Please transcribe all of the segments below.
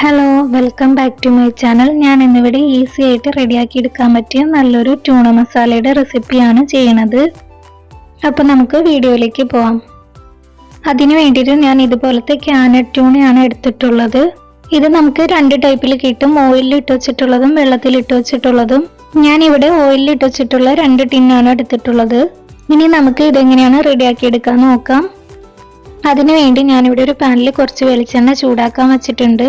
Hello welcome back to my channel ഞാൻ ഇന്നിവിടെ easy ആയിട്ട് റെഡിയാക്കി എടുക്കാൻ പറ്റിയ നല്ലൊരു ട്യൂണ മസാലയുടെ റെസിപ്പിയാണ് ചെയ്യണത് അപ്പോൾ നമുക്ക് വീഡിയോയിലേക്ക് പോവാം. അതിനു വേണ്ടിയിട്ട് ഞാൻ ഇതുപോലത്തെ ക്യാനറ്റ് ട്യൂണയാണ് എടുത്തിട്ടുള്ളത്. ഇത് നമുക്ക് രണ്ട് ടൈപ്പിൽ കിട്ടും. ഓയിലിൽ ഇട്ട് വെച്ചിട്ടുള്ളതും വെള്ളത്തിൽ ഇട്ട് വെച്ചിട്ടുള്ളതും. ഞാൻ ഇവിടെ ഓയിലിൽ ഇട്ട് വെച്ചിട്ടുള്ള രണ്ട് ടിന്നാണ് എടുത്തിട്ടുള്ളത്. ഇനി നമുക്ക് ഇതെങ്ങനെയാണ് റെഡിയാക്കി എടുക്കാൻ നോക്കാം. അതിനുവേണ്ടി ഞാനിവിടെ ഒരു പാനിൽ കുറച്ച് വെളിച്ചെണ്ണ ചൂടാക്കാൻ വെച്ചിട്ടുണ്ട്.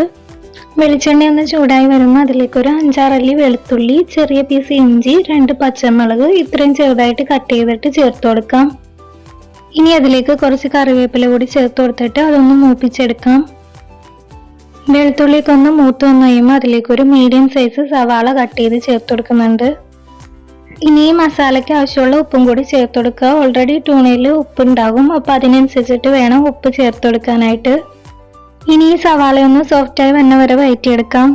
വെളിച്ചെണ്ണ ഒന്ന് ചൂടായി വരുമ്പോൾ അതിലേക്ക് ഒരു അഞ്ചാറല്ലി വെളുത്തുള്ളി ചെറിയ പീസ് ഇഞ്ചി രണ്ട് പച്ചമുളക് ഇത്രയും ചെറുതായിട്ട് കട്ട് ചെയ്തിട്ട് ചേർത്ത് കൊടുക്കാം. ഇനി അതിലേക്ക് കുറച്ച് കറിവേപ്പില കൂടി ചേർത്ത് കൊടുത്തിട്ട് അതൊന്ന് മൂപ്പിച്ചെടുക്കാം. വെളുത്തുള്ളിയൊക്കെ ഒന്ന് മൂത്ത് വന്നു കഴിയുമ്പോൾ അതിലേക്ക് ഒരു മീഡിയം സൈസ് സവാള കട്ട് ചെയ്ത് ചേർത്ത് കൊടുക്കുന്നുണ്ട്. ഇനി ഈ മസാലയ്ക്ക് ആവശ്യമുള്ള ഉപ്പും കൂടി ചേർത്ത് കൊടുക്കുക. ഓൾറെഡി ടൂണയിൽ ഉപ്പ് ഉണ്ടാകും അപ്പോൾ അതിനനുസരിച്ചിട്ട് വേണം ഉപ്പ് ചേർത്ത് കൊടുക്കാനായിട്ട്. ഇനി ഈ സവാള ഒന്ന് സോഫ്റ്റായി വന്ന വരെ വയറ്റിയെടുക്കാം.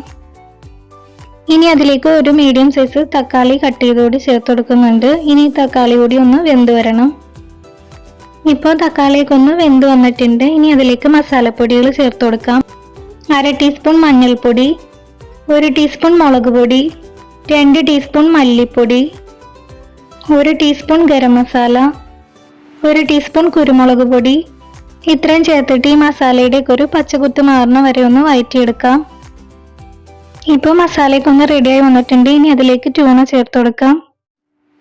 ഇനി അതിലേക്ക് ഒരു മീഡിയം സൈസ് തക്കാളി കട്ട് ചെയ്തുകൂടി ചേർത്ത് കൊടുക്കുന്നുണ്ട്. ഇനി തക്കാളി കൂടി ഒന്ന് വെന്ത് വരണം. ഇപ്പോൾ തക്കാളിയൊക്കെ ഒന്ന് വെന്ത് വന്നിട്ടുണ്ട്. ഇനി അതിലേക്ക് മസാലപ്പൊടികൾ ചേർത്ത് കൊടുക്കാം. അര ടീസ്പൂൺ മഞ്ഞൾപ്പൊടി ഒരു ടീസ്പൂൺ മുളക് പൊടി രണ്ട് ടീസ്പൂൺ മല്ലിപ്പൊടി ഒരു ടീസ്പൂൺ ഗരം മസാല ഒരു ടീസ്പൂൺ കുരുമുളക് പൊടി ഇത്രയും ചേർത്തിട്ട് ഈ മസാലയുടെ ഒക്കെ ഒരു പച്ചകുത്ത് മാറുന്ന വരെ ഒന്ന് വയറ്റിയെടുക്കാം. ഇപ്പോൾ മസാലയൊക്കെ ഒന്ന് റെഡിയായി വന്നിട്ടുണ്ട്. ഇനി അതിലേക്ക് ട്യൂണ ചേർത്ത് കൊടുക്കാം.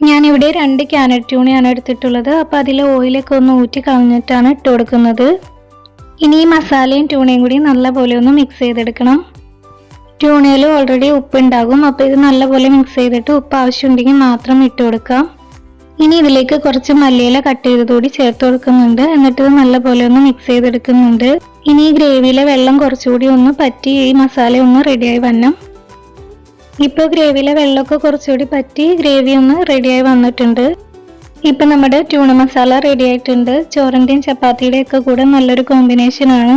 ഞാനിവിടെ രണ്ട് ക്യാനറ്റ് ട്യൂണയാണ് എടുത്തിട്ടുള്ളത്. അപ്പോൾ അതിൽ ഓയിലൊക്കെ ഒന്ന് ഊറ്റി കളഞ്ഞിട്ടാണ് ഇട്ട് കൊടുക്കുന്നത്. ഇനി ഈ മസാലയും ട്യൂണയും കൂടി നല്ലപോലെ ഒന്ന് മിക്സ് ചെയ്തെടുക്കണം. ട്യൂണയിൽ ഓൾറെഡി ഉപ്പ് ഉണ്ടാകും. അപ്പോൾ ഇത് നല്ലപോലെ മിക്സ് ചെയ്തിട്ട് ഉപ്പ് ആവശ്യമുണ്ടെങ്കിൽ മാത്രം ഇട്ട് കൊടുക്കാം. ഇനി ഇതിലേക്ക് കുറച്ച് മല്ലിയില കട്ട് ചെയ്തതുകൂടി ചേർത്ത് കൊടുക്കുന്നുണ്ട്. എന്നിട്ട് ഇത് നല്ലപോലെ ഒന്ന് മിക്സ് ചെയ്തെടുക്കുന്നുണ്ട്. ഇനി ഗ്രേവിയിലെ വെള്ളം കുറച്ചുകൂടി ഒന്ന് പറ്റി ഈ മസാല ഒന്ന് റെഡിയായി വരണം. ഇപ്പോൾ ഗ്രേവിയിലെ വെള്ളമൊക്കെ കുറച്ചുകൂടി പറ്റി ഗ്രേവി ഒന്ന് റെഡിയായി വന്നിട്ടുണ്ട്. ഇപ്പം നമ്മുടെ ട്യൂണ മസാല റെഡി ആയിട്ടുണ്ട്. ചോറിന്റെയും ചപ്പാത്തിയുടെയും ഒക്കെ കൂടെ നല്ലൊരു കോമ്പിനേഷനാണ്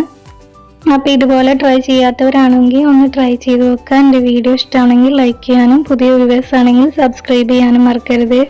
അപ്പോൾ ഇതുപോലെ ട്രൈ ചെയ്യാത്തവരാണെങ്കിൽ ഒന്ന് ട്രൈ ചെയ്ത് നോക്കുക. എന്റെ വീഡിയോ ഇഷ്ടമാണെങ്കിൽ ലൈക്ക് ചെയ്യാനും പുതിയ വ്യൂവേഴ്സ് ആണെങ്കിൽ സബ്സ്ക്രൈബ് ചെയ്യാനും മറക്കരുത്.